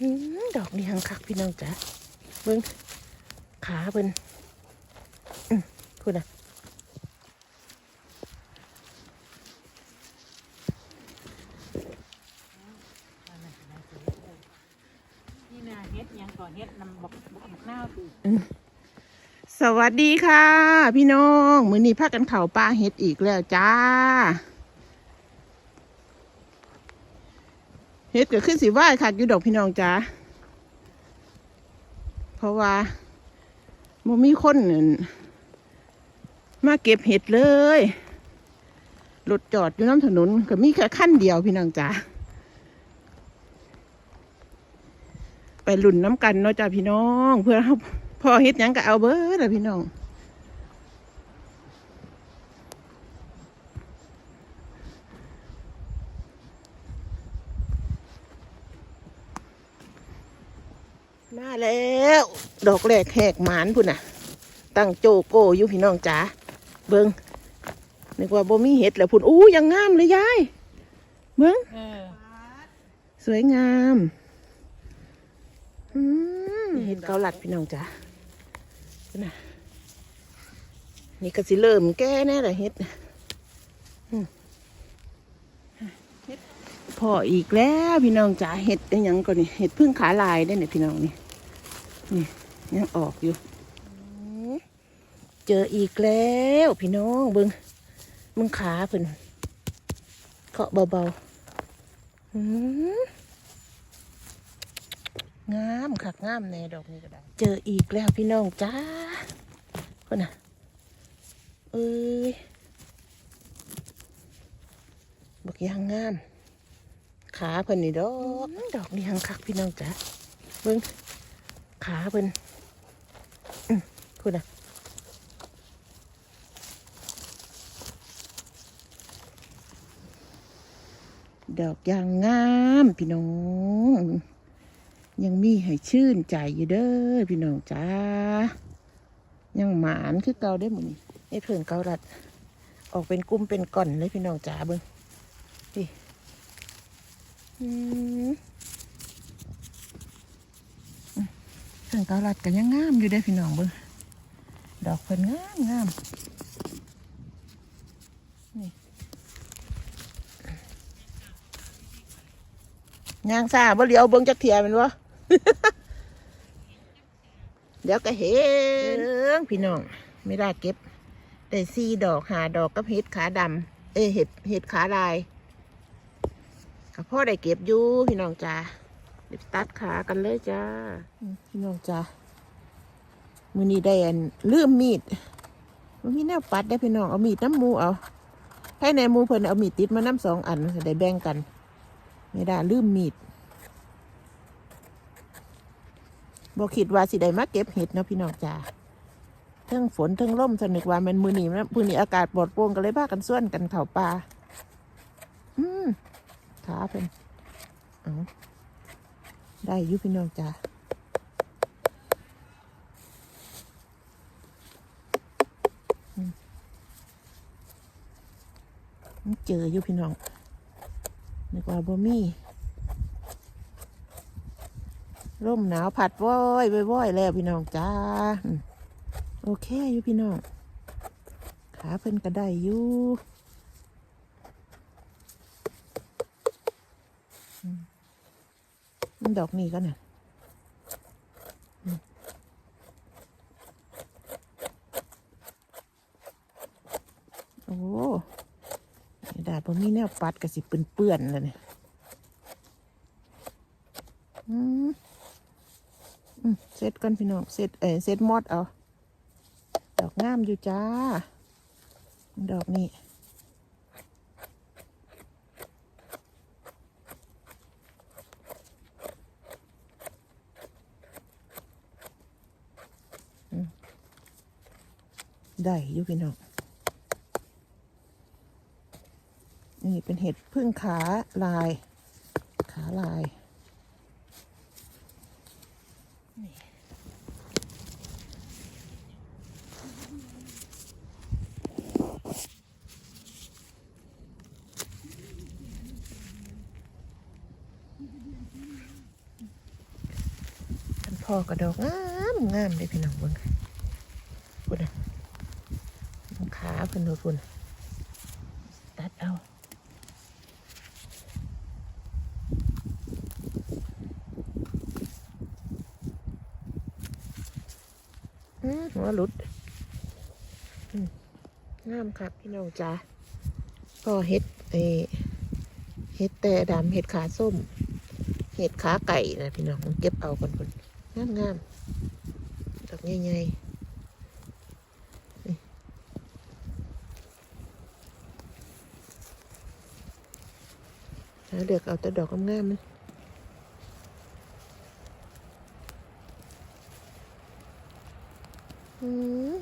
อื้อดอกนี่หังคักพี่น้องจ๋าเบิ่งขาเพิ่นอื้อพูดนะนี่นาเฮ็ดหยังก่อนเฮ็ดนำบอกบอกบอกหน้าคือสวัสดีค่ะ พี่น้อง มื้อนี้พากันเข่าปลาเฮ็ดอีกแล้วจ้า เฮ็ดก็ขึ้นสิว่าคักอยู่ดอกพี่น้องจ้าเพราะว่าบ่มีคนนั่นมาเก็บเห็ดเลยรถจอดอยู่น้ำถนนก็มีแค่ขั้นเดียวพี่น้องจ้าไปหลุ่นน้ำกันเนาะจ้าพี่น้อง เพื่อพอเฮ็ดยังก็เอาเบิดละพี่น้อง มาแล้ว ดอกแรกแหกหมานพุ่นน่ะ ตั้งโจโก้อยู่พี่น้องจ๋าเบิงนึกว่าบ่มีเห็ดแล้วพุ่นอู้ยังงามเลยยายเบิงเออสวยงามอืมเห็ดเกาลัดพี่น้องจ๋าพุ่นน่ะนี่ก็สิเริ่มแก่แน่ละเห็ดน่ะอืมพออีกแล้วพี่น้องจ๋าเห็ดได้หยังก่อนนี่เห็ดพึ่งขาลายได้เนี่ยพี่น้องนี่ นี่ยังออกอยู่ เจออีกแล้วพี่น้องเบิงมึงขาเพิ่นเคาะเบาๆหืมงามคักงามแน่ดอกนี้ก็ได้ เจออีกแล้วพี่น้องจ้าเพิ่นน่ะ เอ้ยบักยางงาม ขาเพิ่นนี่ดอก ดอกนี่หังคักพี่น้องจ้าเบิง ขาเพิ่นพูดนะดอกยางงามพี่น้อง ยังมีให้ชื่นใจอยู่เด้อพี่น้องจ้า ยังหมานคือเก่าได้หมดนี่ไอ้เพิ่งเกาลัด ออกเป็นกลุ่มเป็นก่อนเลยพี่น้องจ้าเบิ้งดิอืมอื มเพิ่งเกาลัดกันยังงามอยู่ได้พี่น้องเบิ้งดอกเพิ่นงามงามนี่ยางซาบ่เหลียวเบิ่งจักเทียแมันวะ เดี๋ยวก็เห็นพี่น้องไม่ได้เก็บได้สี่ดอกหาดอกกับเห็ดขาดำเอ้ยเห็ดเห็ดขาลายกับพ่อได้เก็บอยู่พี่น้องจ้า เดี๋ยวตัดขากันเลยจ้าพี่น้องจ้ามือนี้ได้อันลืมมีดมันมีแนวปัดได้พี่น้องเอามีดน้ำมูเอาให้ในมูเพิ่นเอามีดติดมาน้ำสองอันจะได้แบ่งกัน ไม่ได้ลืมมีดบอกคิดว่าสิได้มาเก็บเห็ดนะพี่น้องจ้าเทั้งฝนเทั้งลมสนึกว่ามันมือหนีนะมือหนีอากาศปลอดโปร่งก็เลยพากันส่วนกันเข่าป่าอืมขาเป็นเอา ได้ยุพี่น้องจ้าเจออยู่พี่น้องนึกว่าบ่มีร่มหนาวผัดว้อยว้อยแล้วพี่น้องจ้า โอเคอยู่พี่น้องขาเพิ่นก็ได้อยู่อืม มันดอกนี้ก็น่ะอืมโอ้ดาดบ่มีแนวปัดก็สิเปื้อนๆแล้วเนี่ยอืมอืมเสร็จก่อนพี่น้องเสร็จเออเสร็จหมดเอา ดอกงามอยู่จ้า ดอกนี้ ได้อยู่พี่น้องนี่เป็นเห็ดพึ่งขาลาย ขาลายนี่พ่อกระดอกงามงามเลยพี่น้องเบิ่งนน่ะขา เพิ่นโดดพุ่นตัดเอาหัวหลุดงามครับพี่น้องจ้าก็เห็ดเอเห็ดแต่ดำเห็ดขาส้ม เห็ดขาไก่นะพี่น้องเก็บเอาก่อนคนงามงามๆดอกใหญ่ๆาเลือกเอาแต่ดอกงามๆมันอืม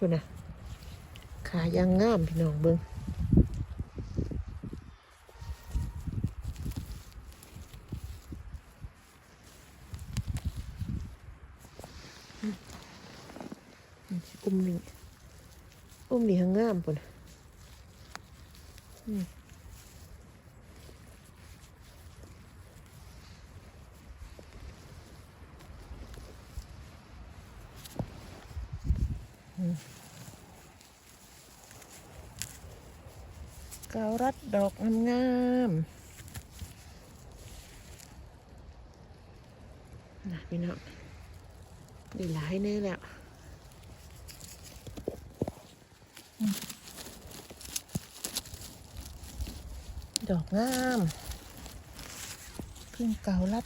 คุณนะขายังงามพี่น้องเบิ้งอืมอืมอุ้มนี่อุ้มนี่หางงามปุ่นอืม เกาลั ดอกงามๆนะพี่น้องด้หลายแน่แล้วดอกงามพึ่งเกาลัด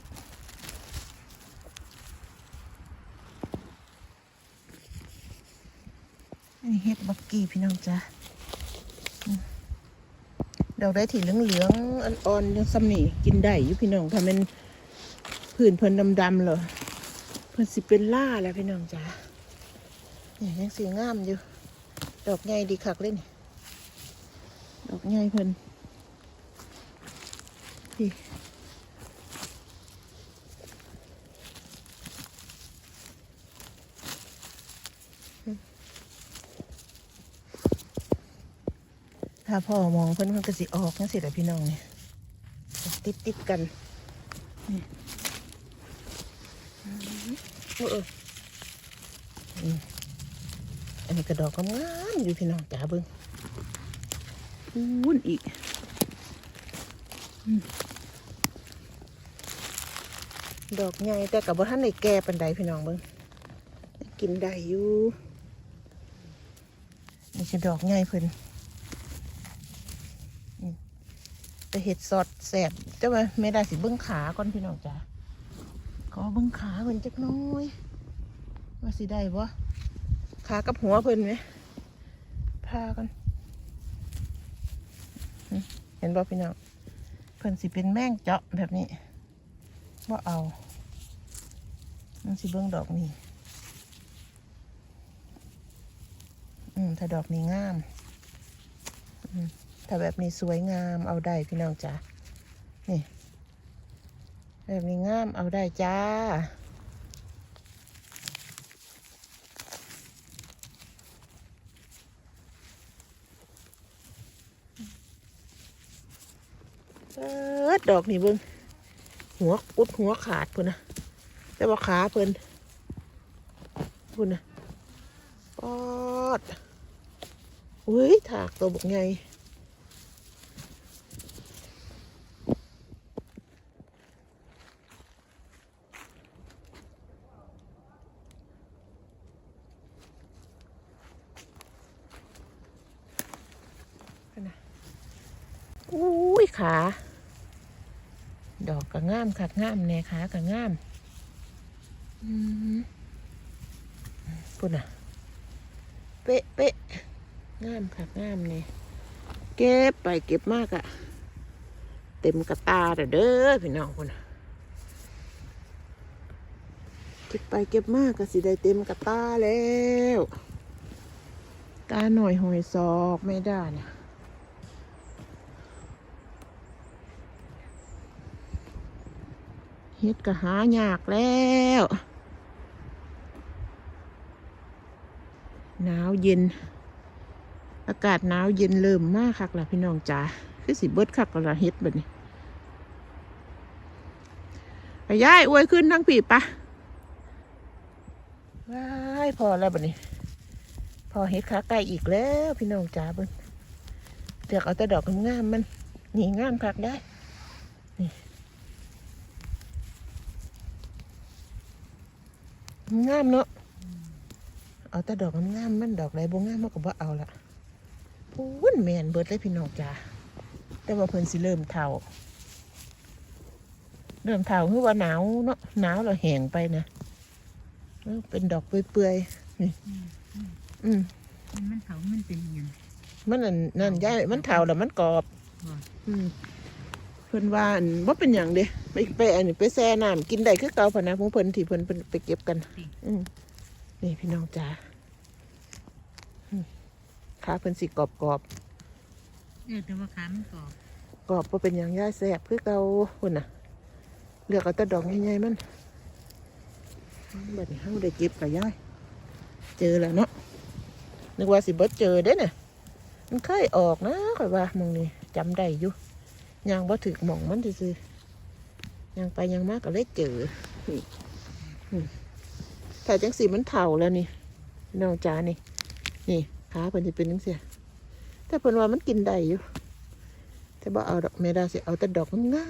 อันนี้เฮ็ดบักกี้พี่น้องจ้ะ ดอกได้ถี่เหลืองๆอ่อนๆยังซ้ำนี่กินได้อยู่พี่น้องถ้ามันผื่นเพิ่นดำๆเหรอเพิ่นสิเป็นล่าแล้วพี่น้องจ้าเนี่ยยังสีงามอยู่ ดอกใหญ่ดีคักเลยนี่ดอกใหญ่เพิ่นดี่ ถ้าพ่อมองเพิ่นมันก็สิออกนั่นสิแหละพี่น้องเนี่ยติดติดกันนี่เอออันนี้ก็ดอกก็งามอยู่พี่น้องจ๋าเบิ้งวุ่นอีกดอกใหญ่แต่กับว่าท่านในแก่ปันใดพี่น้องเบิ้งกินได้อยู่นี่จะดอกใหญ่เพิ่น แต่เห็ดสดแสบแต่ว่าไม่ได้สิเบิ้องขาก่อนพี่น้องจ้าขอเบิ้องขาเพิ่นจักน้อยว่าสิได้บ่ขากับหัวเพิ่นไหมพากันเห็นบ่พี่น้องเพิ่นสิเป็นแม่งเจาะแบบนี้ว่าเอามันสิเบิ้องดอกนี่อืมถ้าดอกนี้งาม ถ้าแบบนี้สวยงามเอาได้พี่น้องจ้านี่ แบบนี้งามเอาได้จ้าดอกนี่เบิ้งหัวอุดหัวขาดพุ่นนะแต่ว่าขาเพิ่นพุ่นนะปอดอุ้ยถากตัวบกไง นะอุ้ยขา ดอกก็งามคักงามแน่ขาก็งามอืมปุ่นอะ เป๊ะเป๊ะงามคักงามเนี่ยเก็บไปเก็บมากอะเต็มกระตาเด้อเด้อพี่น้องปุ่นน่ะเก็บไปเก็บมากก็สิได้เต็มกระตาแล้ว ตาหน่อยหอยซอกไม่ได้เนี่ย เฮ็ดก็หายากแล้ว หนาวเย็น อากาศหนาวเย็นเริ่มมากคักล่ะพี่น้องจ๋าคือสิเบิดคักละเฮ็ดแบบนี้ไปย้ายอวยขึ้นทั้งปีปะว้ายพอแล้วแบบนี้ พอเฮ็ดขาไก่อีกแล้ว พี่น้องจ๋าเบิ่งเลือกเอาแต่ดอกงามมันนี่งามคักได้ งามเนาะเอาแต่ดอกงามๆมันดอกไรบ่งามมันก็บ่เอาละพูนแมนเบิดเลยพี่น้องจ๋าแต่ว่าเพิ่นสิเริ่มเฒ่า เริ่มเฒ่าคือว่าหนาวเนาะหนาวแล้วแห้งไปนะเออเป็นดอกเปื่อยๆนี่อืมมันเขามันเป็นอยังมันนั่นนั่นย้ายมันเฒ่าแล้วมันกรอบบ่อืม เพิ่นว่าอันบ่เป็นหยังเด้ไปไปอันนี้ไปแช่น้ำกินได้คือเก่าพะนะของเพิ่นที่เพิ่นเพิ่นไปเก็บกัน อืมนี่พี่น้องจ๋าอืมขาเพิ่นสิกรอบกรอบเออแต่ว่าขามันกรอบๆกรอบบ่เป็นหยังย่ายแซ่บคือเก่าพุ่นน่ะเลือกเอาแต่ดอกใหญ่ๆมันบัดนี้เฮาได้เก็บกับย่ายเจอแล้วเนาะนึกว่าสิบ่เจอเด้น่ะมันเคยออกนะข่อยว่าหมองนี้จำได้อยู่ ยังบ่ถึกหม่องมันซื่อๆยังไปยังมากก็เลยเจอนี่อืมถ้าจังสีมันเฒ่าแล้วนี่น้องจ๋านี่ นี่ขาเพิ่นจะเป็นจังซี่แต่เพิ่นว่ามันกินได้อยู่ แต่บ่เอาดอกแม่ดาสิเอาแต่ดอกงา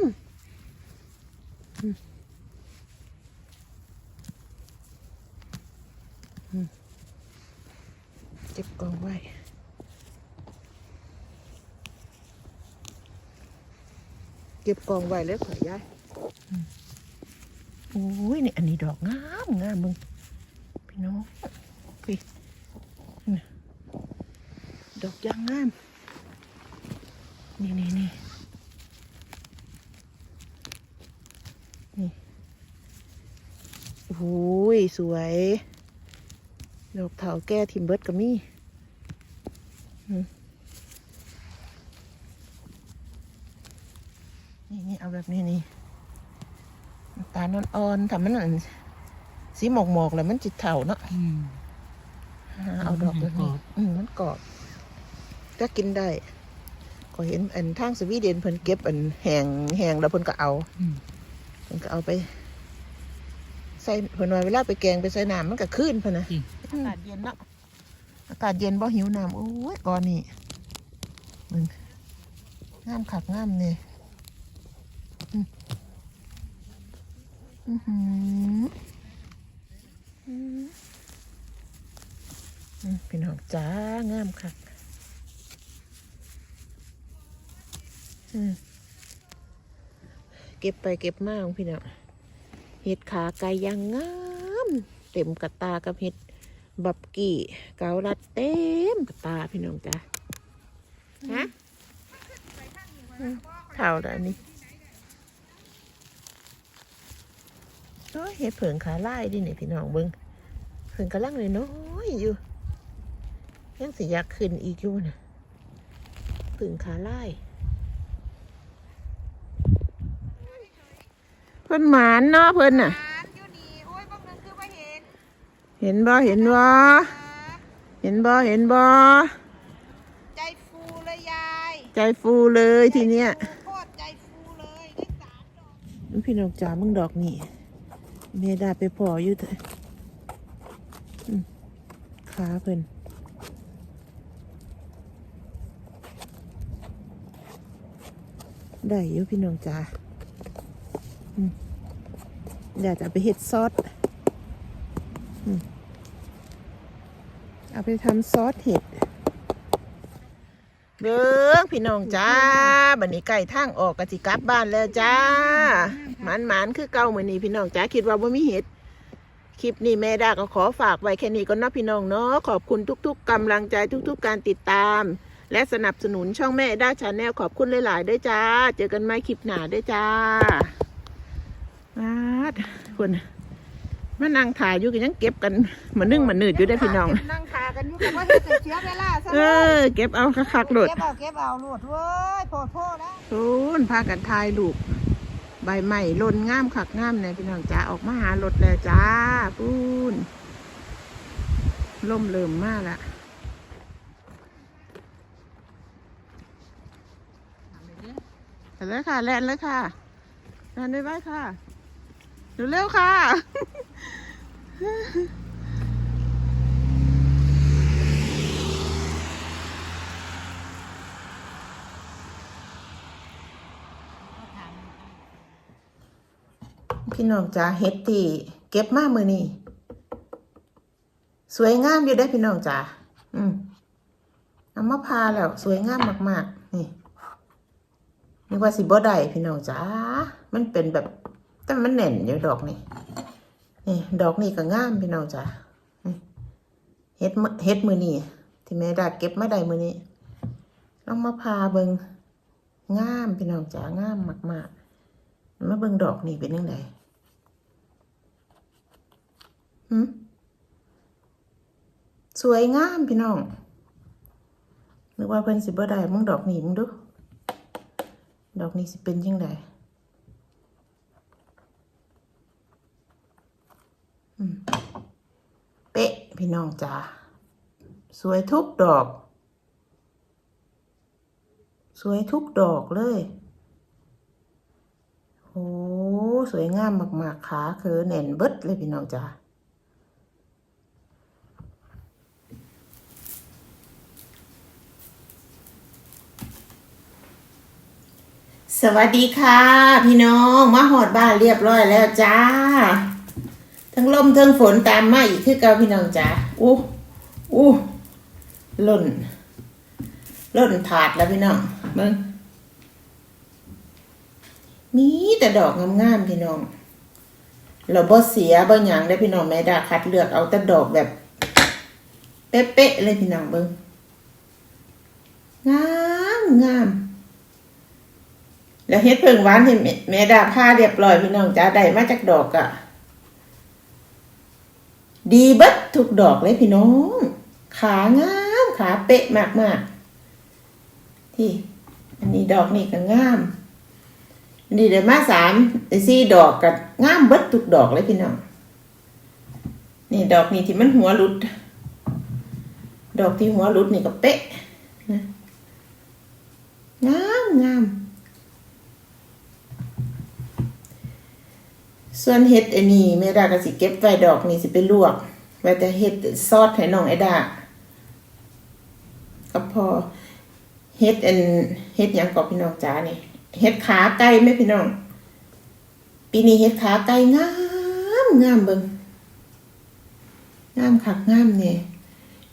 มๆอืมอืมเก็บกองไว้ เก็บกองไว้แล้วขอยยายโอ้ยนี่อันนี้ดอกงามงามมึงพี่น้องพี่นี่ดอกยางงาม นี่นี่นี่นี่โอ้ยสวย ดอกเถาแก้ทิมเบิร์ดก็มีอืม นี่นี่เอาแบบนี้นี่น้ำตาลอ่อนๆทำมันอันสีหมอกหมอกๆแล้วมันจิตเถาเนาะอืมหาเอาดอกแบบนี้กรอบอืมมันกรอบก็กินได้ ก็เห็นอันทางสวีเดนเพิ่นเก็บอันแหงแหงแล้วเพิ่นก็เอาอืมเพิ่นก็เอาไป ใส่เพิ่นว่าเวลาไปแกงไปใส่น้ำมันก็ขึ้นเพิ่นนะจริงอากาศเย็นเนาะอากาศเย็นบ่หิวน้ำโอ้ยก่อนนี่มึงงามขักงามเนี่ยอืม อื้อหืออืมอืมพี่น้องจ้างามคักอืมเก็บไปเก็บมาของพี่น้องเห็ดขาไก่ยังงามเต็มกระตากับเห็ดบับกี่เกาลัดเต็มกระตาพี่น้องจ้าฮะอืมเท่าแล้วอันนี้โอ้ย เห็ดเผิงขาไล่ดิเนี่ยพี่น้องเบิ้งเผิงกระลังเลยน้อยๆอยู่ ยังสิอยากขึ้นอีกอยู่นะเผิงขาไล่เพิ่นหมานเนาะเพิ่นน่ะอยู่นี่โอ้ยบางนึงคือว่าเห็นเห็นบ่เห็นบ่เห็นบ่เห็นบ่ใจฟูเลยยาย ใจฟูเลยทีเนี้ยฟูโคตรใจฟูเลยได้สามดอกพี่น้องจ๋ามึงดอกนี่ เมดาไปพออยู่เถอะอืมขาเพิ่นได้อยู่พี่น้องจ๋าอืมอยากจะไปเห็ดซอสเอาไปทำซอสเห็ด เด้อพี่น้องจ้าบันนี้ไก่ทางออกกะสิกลับบ้านแล้วจ้าหมานหมานๆคือเก่าเหมือนนี้พี่น้องจ้าคิดว่าว่ามีเห็ดคลิปนี้แม่ดาก็ขอฝากไว้แค่นี้ก็นะพี่น้องเนาะขอบคุณทุก ๆกำลังใจทุก ๆ การติดตาม และสนับสนุนช่องแม่ด้าชาแนลขอบคุณหลายๆด้วยจ้า เจอกันใหม่คลิปหน้าด้วยจ้าอาดคุณ มานั่งถ่ายอยู่กันยังเก็บกันเหมือนนึ่งเหมือนนืดอยู่ได้พี่น้อง นั่งถ่ายกันอยู่กันว่าเฮ็ดแต่เสียเวลาะเออ เก็บเอาคักๆโเก็บเอาเก็บเอาโหลดเว้ยโพดโพดแล้วโูนพากันถ่ายลูก ใบใหม่ล่นง่ามขักง่ามเนี่ยพี่น้องจ้าออกมาหารถแล้วจ้าปูนล่มเริ่มมากละไปเลยค่ะแล่นแล้วค่ะแล่นได้ไหมค่ะเร็วๆค่ะ พี่น้องจ๋าเฮ็ดที่เก็บมามือนี่สวยงามอยู่ได้พี่น้องจ๋าอืมเอามาพาแล้ว สวยงามมากๆ นี่นึกว่าสิบ่ได้พี่น้องจ๋ามันเป็นแบบ แต่มันแน่นอยู่ดอกนี่ นี่ดอกนี่ก็งามพี่น้องจ๋าเฮ็ดมื้อเฮ็ดมือนี่ที่แม่ด้เก็บมาได้มือนี้เอามาพาเบิงงามพี่น้องจ๋างามมากๆมาเบิงดอกนี่เป็นยังไงหืมสวยงามพี่น้องนึกว่าเพิ่นสิบ่ได้มึงดอกนี่มึงดู ดอกนี้สิเป็นยังไงอืม เป๊ะพี่น้องจ๋าสวยทุกดอก สวยทุกดอกเลยโอ้สวยงามมาก ๆ ขาคือแน่นเบิดเลยพี่น้องจ้าสวัสดีค่ะ พี่น้อง มาหอดบ้านเรียบร้อยแล้วจ้า ทั้งลมทั้งฝนตามมาอีกคือเก่าพี่น้องจ้าอู้อู้ล่นล่นถาดแล้วพี่น้องเบิ่งมีแต่ดอกงามๆพี่น้อง เราบ่เสียบ่หยังได้พี่น้องแม่ดาคัดเลือกเอาแต่ดอกแบบ เป๊ะๆเลยพี่น้องเบิ่งงามงามแล้วเฮ็ดเพิ่งหวานที่แม่ดาผ้าเรียบร้อยพี่น้องจ้าได้มาจากดอกอะ ดีเบิดทุกดอกเลยพี่น้อง ขางามขาเป๊ะมากๆที่อันนี้ดอกนี่ก็งามน,นี่เดี๋ยวมาสามสี่ดอกกับงามเบิดทุกดอกเลยพี่น้อง นี่ดอกนี่ที่มันหัวหลุด ดอกที่หัวหลุดนี่ก็เป๊ะนะงามงาม ส่วนเห็ดอันนี้แม่ดาก็สิเก็บไว้ดอกนี่สิไปลวกไว้แต่เห็ดซอสให้น้องไอ้ดาก็พอเห็ดอันเห็ดหยังกอบพี่น้องจ้านี่เห็ดขาไก่ไหมพี่น้อง ปีนี้เห็ดขาไก่งามงามเบิงงามคักงามเนี่ย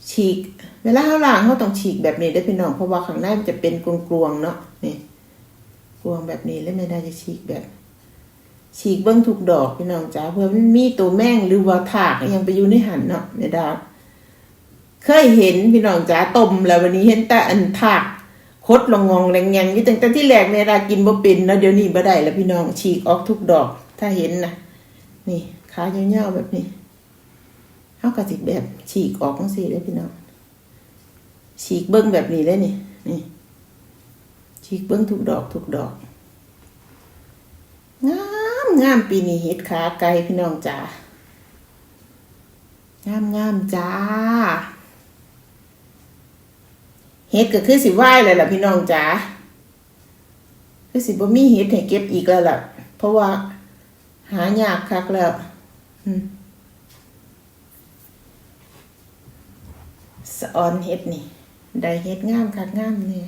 ฉีก เวลาเขาล้างเขาต้องฉีกแบบนี้ได้พี่น้องเพราะว่าข้างในมันจะเป็นกลวงๆเนาะนี่กลวงแบบนี้แล้วไม่ได้จะฉีกแบบ ฉีกเบิ้งทุกดอกพี่น้องจ้าเพื่อมันมีตัวแม่งหรือว่าถากยังไปอยู่ในหันเนาะไม่ได้เคยเห็นพี่น้องจ้าต้มแล้ววันนี้เห็นแต่อันถากคดลงงองแรงยังยู่ตั้งแต่ที่แรกเนี่ยรากินบ่เป็นเนาะเดี๋ยวนี้บ่ได้แล้วพี่น้องฉีกออกทุกดอก ถ้าเห็นนะนี่ขายาวๆแบบนี้เฮาก็สิแบบฉีกออกจังซี่เลยพี่น้องฉีกเบิ้งแบบนี้เลยนี่นี่ฉีกเบิ้งทุกดอกทุกดอก งามปีนี้เห็ดขาไก่พี่น้องจ๋างามงามจ้าเฮ็ดก็คือสิไหว้เลยล่ะพี่น้องจ๋าคือสิบ่มีเฮ็ดให้เก็บอีกแล้วล่ะ เพราะว่า หายากคักแล้วอืมสอนเฮ็ดนี่ ได้เฮ็ดงามคักงามเนี่ย